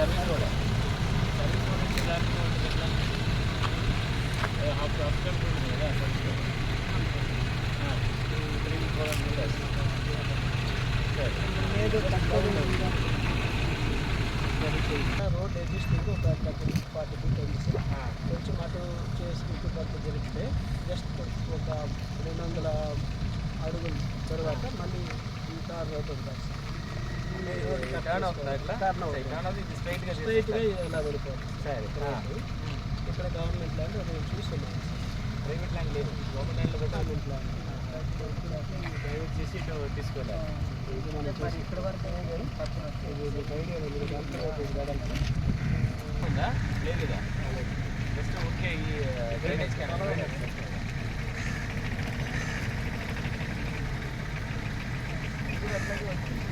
Service road service road నుంచి దానికి road ఎట్లా హాఫ్ హాఫ్ కిలోమీటర్ ఉంది కదా service road three four metres road existing ఒక థర్టీ ఫార్టీ ఫీట్ ఉంది కొంచెం అటు చేసి ఇటు పక్క జరిగితే జస్ట్ ఒక రెండు వందల అడుగులు తర్వాత మళ్ళీ ఇంకా రోడ్ ఉంటుంది సార్ స్ట్రైట్గా ఇలా వెళ్ళిపోతుంది సరే ఇక్కడ గవర్నమెంట్ ల్యాండ్ మేము చూస్తున్నాం ప్రైవేట్ ల్యాండ్ లేదు గవర్నమెంట్ ల్యాండ్లో కూడా గవర్నమెంట్ ల్యాండ్ ప్రైవేట్ చేసి తీసుకోవాలి ఇక్కడ వరకు ఉందా లేదు జస్ట్ ఓకే ఈ డ్రైనేజ్ క్యాన్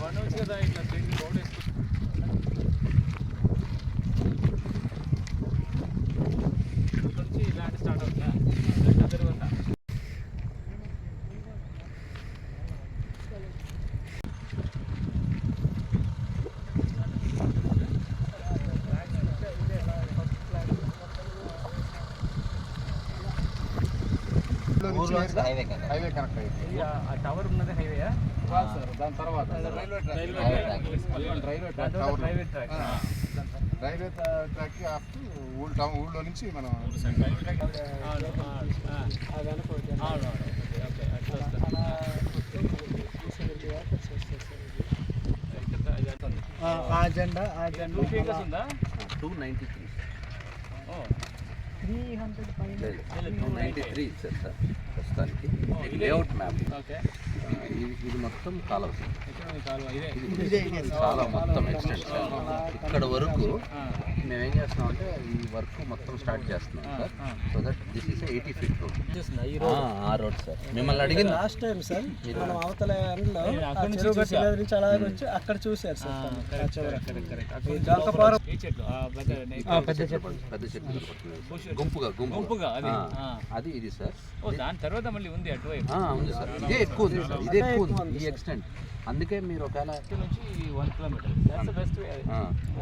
వన్ కదా ఇట్లా తిరిగి రోడ్ వేసుకుంటే ఇక్కడ నుంచి ఇలాంటి స్టార్ట్ అవుతుందా అదర్వంతా హైవే కనెక్ట్ ఆ టవర్ ఉన్నది హైవేయా కాదు సార్ దాని తర్వాత. Railway railway track private track railway track after ఊళ్ళో టౌన్ ఊళ్ళో నుంచి మనం ఆ జెండా ఆ టూ జెండా two ninety three O. Three hundred పైన టూ నైంటీ త్రీ ఇచ్చారు సార్ ప్రస్తుతానికి. లేఅవుట్ మ్యాప్ ఓకే ఇది మొత్తం కాలువ. చాలా మొత్తం ఎక్స్టెంట్ ఇక్కడ వరకు మేము ఏం చేస్తున్నాం అంటే ఈ వర్క్ మొత్తం స్టార్ట్ చేస్తున్నాం సార్. ఆ. So that this is eighty feet ఆ రోడ్ సార్. మిమ్మల్ని అడిగింది లాస్ట్ టైం సార్ మనం అవతల నుంచి అలాగే వచ్చి అక్కడ చూశారు సార్ చెట్లు పెద్ద చెట్టు. పెద్ద కనపడుతుంది. గుంపుగా గుంపుగా. అది. ఇది సార్. ఓ దాని తర్వాత మళ్ళీ ఉంది అటువైపు. ఆ, ఉంది సార్. ఇదే ఎక్కువ ఉంది సార్. ఇదే ఎక్కువ ఉంది. ఈ ఎక్స్టెంట్ అందుకే మీరు ఒకవేళ ఇక్కడ నుంచి one kilometre that's best way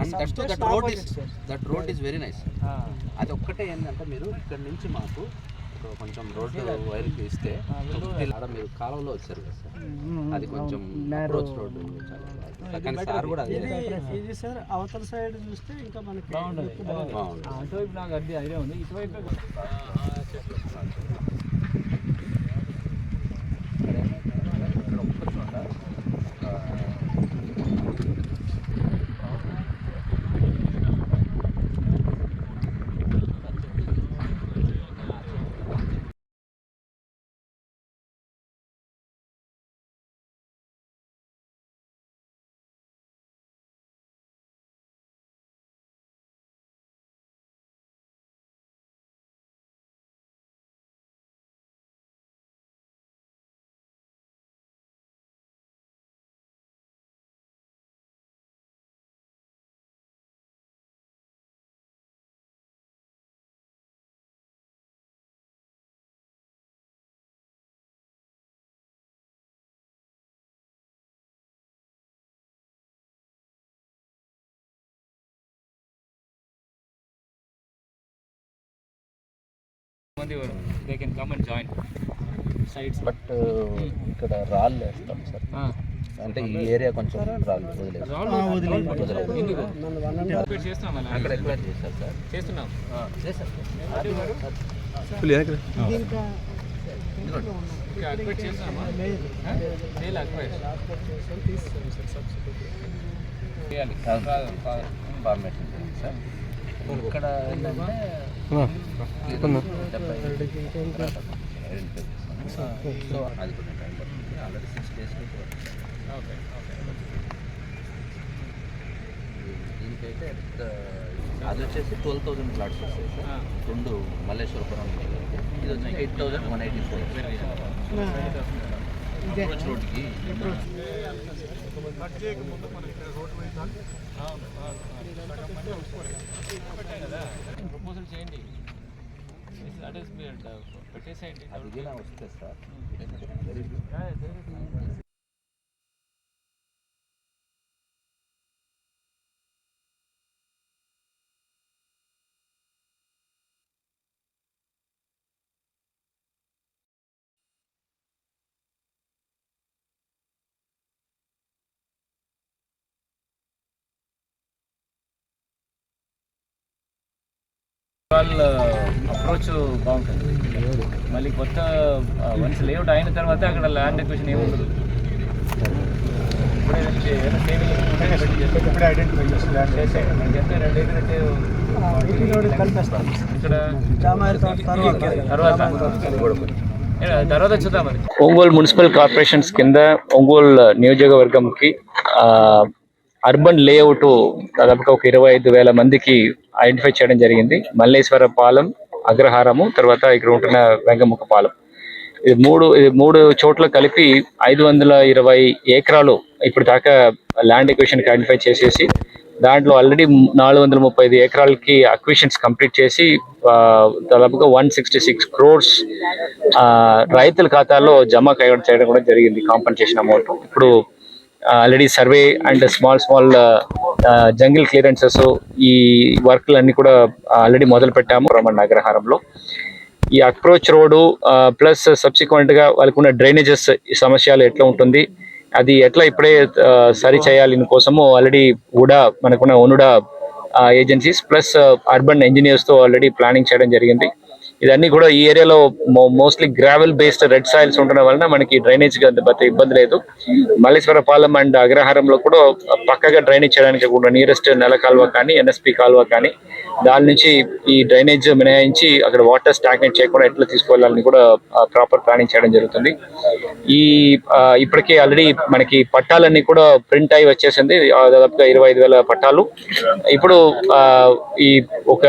and that road is. That road is very nice అది ఒక్కటే ఏంటంటే మీరు ఇక్కడ నుంచి మాకు కొంచెం రోడ్డు వైర్కి ఇస్తే ఆడ మీరు కాలంలో వచ్చారు కదా సార్. అది కొంచెం అప్రోచ్ రోడ్డు. కానీ సార్ కూడా అదే. ఇది ఇది సార్ అవతల సైడ్ చూస్తే ఇంకా మనకి. బాగుంది అటువైపు నాకు అది ఐడియా ఉంది. ఇటువైపు మంది they can come and join sides but ఇక్కడ రాళ్ళు వేస్తాం సార్. అంటే ఈ ఏరియా కొంచెం రాళ్ళు వదిలేదు ఎందుకు? అండ్ హాఫ్ Repeat చేస్తున్నాం అలా. అక్కడ ఎక్వైర్ చేశారు సార్? చేస్తున్నాం. చేయాలి సార్. ఇక్కడ ఏంటంటే దీనికైతే అది వచ్చేసి ట్వెల్వ్ థౌసండ్ ప్లాట్స్ ఆ. రెండు మల్లేశ్వరపురం ఇది వచ్చి eight thousand one eighty four approach రోడ్కి ప్రపోజల్ చేయండి. దట్ ఈస్ మీరు పెట్టేసేయండి అది ఇలా వస్తే సార్ వెరీ గుడ్ వాళ్ళ అప్రోచ్ బాగుంటుంది. మళ్ళీ కొత్త వన్స్ లేఅవుట్ అయిన తర్వాత అక్కడ ల్యాండ్ ఎక్విషన్ ఏమి ఉండదు. ఇప్పుడే వెళ్ళి. ఇప్పుడే ఐడెంటిఫై చేసి ల్యాండ్. మనకి ఎంత రెండు ఇక్కడ తర్వాత తర్వాత చూద్దాం ఒంగోలు మున్సిపల్ కార్పొరేషన్స్ కింద ఒంగోలు నియోజకవర్గంకి అర్బన్ లేఅవుట్ దాదాపుగా ఒక ఇరవై ఐదు వేల మందికి ఐడెంటిఫై చేయడం జరిగింది. మల్లేశ్వర పాలెం అగ్రహారము తర్వాత ఇక్కడ ఉంటున్న వెంగముఖ పాలెం ఇది మూడు ఇది మూడు చోట్ల కలిపి ఐదు వందల ఇరవై ఏకరాలు ఇప్పుడు దాకా ల్యాండ్ ఎక్విషన్ ఐడెంటిఫై చేసేసి దాంట్లో ఆల్రెడీ నాలుగు వందల ముప్పై ఐదు ఎకరాలకి అక్విషన్స్ కంప్లీట్ చేసి దాదాపుగా వన్ సిక్స్టీ సిక్స్ క్రోర్స్ రైతుల ఖాతాల్లో జమ కయ్య- చేయడం కూడా జరిగింది కాంపన్సేషన్ అమౌంట్ ఇప్పుడు already survey and small small jungle clearances ఈ వర్క్లు అన్ని కూడా ఆల్రెడీ మొదలు పెట్టాము రమణ అగ్రహారంలో ఈ అప్రోచ్ రోడ్డు ప్లస్ సబ్సిక్వెంట్గా వాళ్ళకున్న వాళ్ళకు ఉన్న డ్రైనేజెస్ సమస్యలు ఎట్లా ఉంటుంది అది ఎట్లా ఇప్పుడే సరి చేయాలి కోసము ఆల్రెడీ ఉడా మనకున్న ఒనుడా ఏజెన్సీస్ ప్లస్ అర్బన్ ఇంజనీర్స్తో ఆల్రెడీ ప్లానింగ్ చేయడం జరిగింది. ఇదన్నీ కూడా ఈ ఏరియాలో mostly gravel based red soils ఉండడం వలన మనకి డ్రైనేజ్ పెద్ద ఇబ్బంది లేదు. మల్లేశ్వరపాలెం అండ్ అగ్రహారంలో కూడా పక్కగా డ్రైనేజ్ చేయడానికి కూడా నియరెస్ట్ నెల కాలువ కానీ ఎన్ఎస్పి కాలువ కానీ దాని నుంచి ఈ డ్రైనేజ్ మినహాయించి అక్కడ వాటర్ స్టాగ్నెట్ చేయకుండా ఎట్లా తీసుకువెళ్ళాలని కూడా ప్రాపర్ ప్లానింగ్ చేయడం జరుగుతుంది. ఈ ఇప్పటికే ఆల్రెడీ మనకి పట్టాలన్నీ కూడా ప్రింట్ అయి వచ్చేసింది. దాదాపుగా ఇరవై ఐదు వేల పట్టాలు. ఇప్పుడు ఆ, ఈ ఒక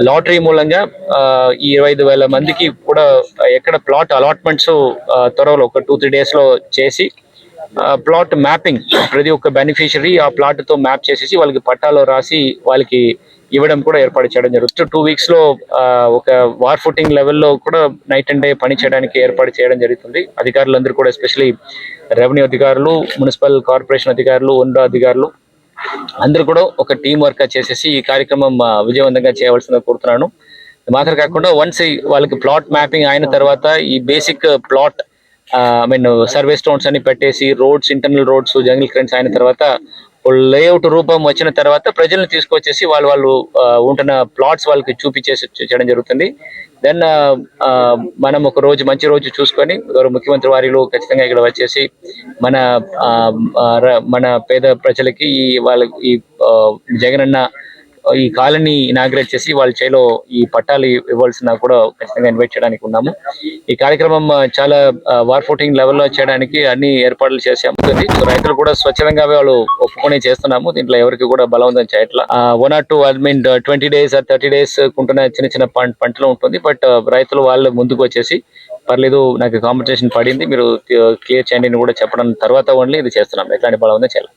లాటరీ మూలంగా ఈ ఇరవై ఐదు వేల మందికి కూడా ఎక్కడ ప్లాట్ అలాట్మెంట్స్ త్వరలో ఒక టూ త్రీ డేస్లో చేసి ప్లాట్ మ్యాపింగ్ ప్రతి ఒక్క బెనిఫిషరీ ఆ ప్లాట్తో మ్యాప్ చేసేసి వాళ్ళకి పట్టాలో రాసి వాళ్ళకి ఇవ్వడం కూడా ఏర్పాటు చేయడం జరుగుతుంది. టూ వీక్స్లో ఒక వార్ ఫుటింగ్ లెవెల్లో కూడా నైట్ అండ్ డే పని చేయడానికి ఏర్పాటు చేయడం జరుగుతుంది. అధికారులందరూ కూడా ఎస్పెషలీ రెవెన్యూ అధికారులు మున్సిపల్ కార్పొరేషన్ అధికారులు ఉండ అధికారులు అందరూ కూడా ఒక టీం వర్క్ చేసేసి ఈ కార్యక్రమం విజయవంతంగా చేయవలసిందిగా కోరుతున్నాను. మాత్రం కాకుండా వన్స్ వాళ్ళకి ప్లాట్ మ్యాపింగ్ అయిన తర్వాత ఈ basic plot I mean survey stones అని పెట్టేసి రోడ్స్ ఇంటర్నల్ రోడ్స్ జంగిల్ క్రెన్స్ అయిన తర్వాత లేఅవుట్ రూపం వచ్చిన తర్వాత ప్రజల్ని తీసుకొచ్చేసి వాళ్ళు వాళ్ళు ఉంటున్న ప్లాట్స్ వాళ్ళకి చూపించేసి చేయడం జరుగుతుంది. దెన్ మనం ఒక రోజు మంచి రోజు చూసుకొని గౌరవ ముఖ్యమంత్రి వారిలో ఖచ్చితంగా ఇక్కడ వచ్చేసి మన మన పేద ప్రజలకి ఈ వాళ్ళ ఈ జగనన్న ఈ కాలనీ ఇనాగ్రేట్ చేసి వాళ్ళ చేలో ఈ పట్టాలు ఇవ్వాల్సిన కూడా ఖచ్చితంగా ఇన్వైట్ చేయడానికి ఉన్నాము. ఈ కార్యక్రమం చాలా వార్ ఫుటింగ్ లెవెల్లో చేయడానికి అన్ని ఏర్పాట్లు చేసాము సో రైతులు కూడా స్వచ్ఛందంగా వాళ్ళు ఒప్పుకొని చేస్తున్నాము. దీంట్లో ఎవరికి కూడా బలవంతం చేయట్లా. One or two I mean twenty days or thirty days కుంటున్న చిన్న చిన్న పంటలో పంటలు ఉంటుంది. బట్ రైతులు వాళ్ళు ముందుకు వచ్చేసి పర్లేదు నాకు కాంపిటీషన్ పడింది. మీరు క్లియర్ చేయండి అని కూడా చెప్పడం తర్వాత ఓన్లీ ఇది చేస్తున్నాం. ఎట్లాంటి బలవంతం చేయాలి